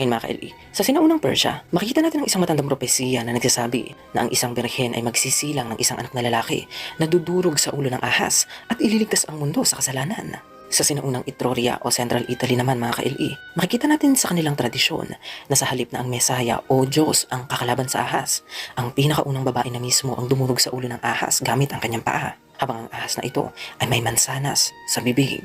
Ngayon mga ka-LE, sa sinaunang Persia, makikita natin ang isang matandang propesiya na nagsasabi na ang isang birhen ay magsisilang ng isang anak na lalaki na dudurog sa ulo ng ahas at ililigtas ang mundo sa kasalanan. Sa sinaunang Etruria o Central Italy naman mga ka-LE, makikita natin sa kanilang tradisyon na sa halip na ang Mesaya o Diyos ang kakalaban sa ahas, ang pinakaunang babae na mismo ang dumurog sa ulo ng ahas gamit ang kanyang paa, habang ang ahas na ito ay may mansanas sa bibig.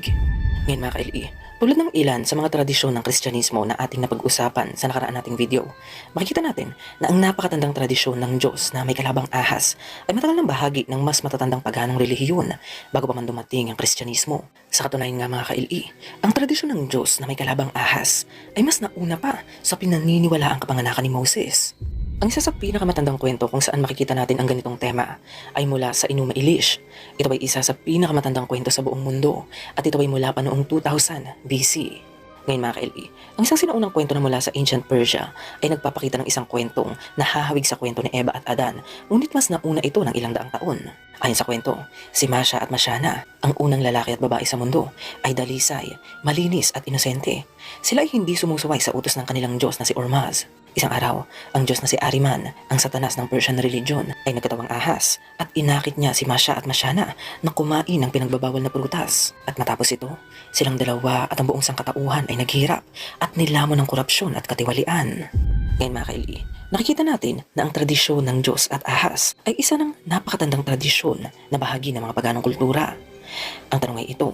Ngayon mga ka-LE, tulad ng ilan sa mga tradisyon ng Kristyanismo na ating napag-usapan sa nakaraan nating video, makikita natin na ang napakatandang tradisyon ng Diyos na may kalabang ahas ay matagal ng bahagi ng mas matatandang paganong relihiyon bago pa man dumating ang Kristyanismo. Sa katunayan nga mga ka-LE, ang tradisyon ng Diyos na may kalabang ahas ay mas nauna pa sa pinaniniwala ang kapanganakan ni Moses. Ang isa sa pinakamatandang kwento kung saan makikita natin ang ganitong tema ay mula sa Enuma Elish. Ito ay isa sa pinakamatandang kwento sa buong mundo at ito ay mula pa noong 2000 BC. Ngayon mga ka-LE, ang isang sinaunang kwento na mula sa ancient Persia ay nagpapakita ng isang kwentong nahahawig sa kwento ni Eva at Adan, ngunit mas nauna ito ng ilang daang taon. Ayon sa kwento, si Masha at Mashana, ang unang lalaki at babae sa mundo, ay dalisay, malinis at inosente. Sila ay hindi sumusuway sa utos ng kanilang Diyos na si Ormaz. Isang araw, ang Diyos na si Ariman, ang satanas ng Persian religion, ay nagkatawang ahas at inakit niya si Masha at Mashana na kumain ng pinagbabawal na prutas. At matapos ito, silang dalawa at ang buong sangkatauhan ay naghirap at nilamon ng korupsyon at katiwalian. Ngayon mga kaili, nakikita natin na ang tradisyon ng Diyos at ahas ay isa ng napakatandang tradisyon na bahagi ng mga paganong kultura. Ang tanong ay ito,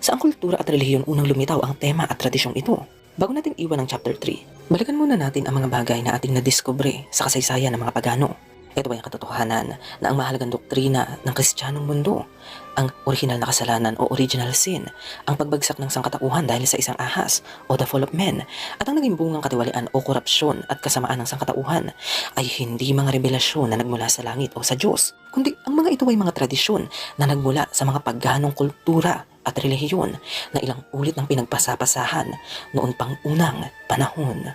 saang kultura at relihiyon unang lumitaw ang tema at tradisyong ito? Bago natin iwan ang chapter 3, balikan muna natin ang mga bagay na ating nadiskubre sa kasaysayan ng mga pagano. Ito ay ang katotohanan na ang mahalagang doktrina ng kristyanong mundo, ang original na kasalanan o original sin, ang pagbagsak ng sangkatauhan dahil sa isang ahas o the fall of men, at ang naging bungang katiwalian o korupsyon at kasamaan ng sangkatauhan ay hindi mga revelasyon na nagmula sa langit o sa Diyos, kundi ang mga ito ay mga tradisyon na nagmula sa mga pagganong kultura at relihiyon na ilang ulit ng pinagpasapasahan noon pang unang panahon.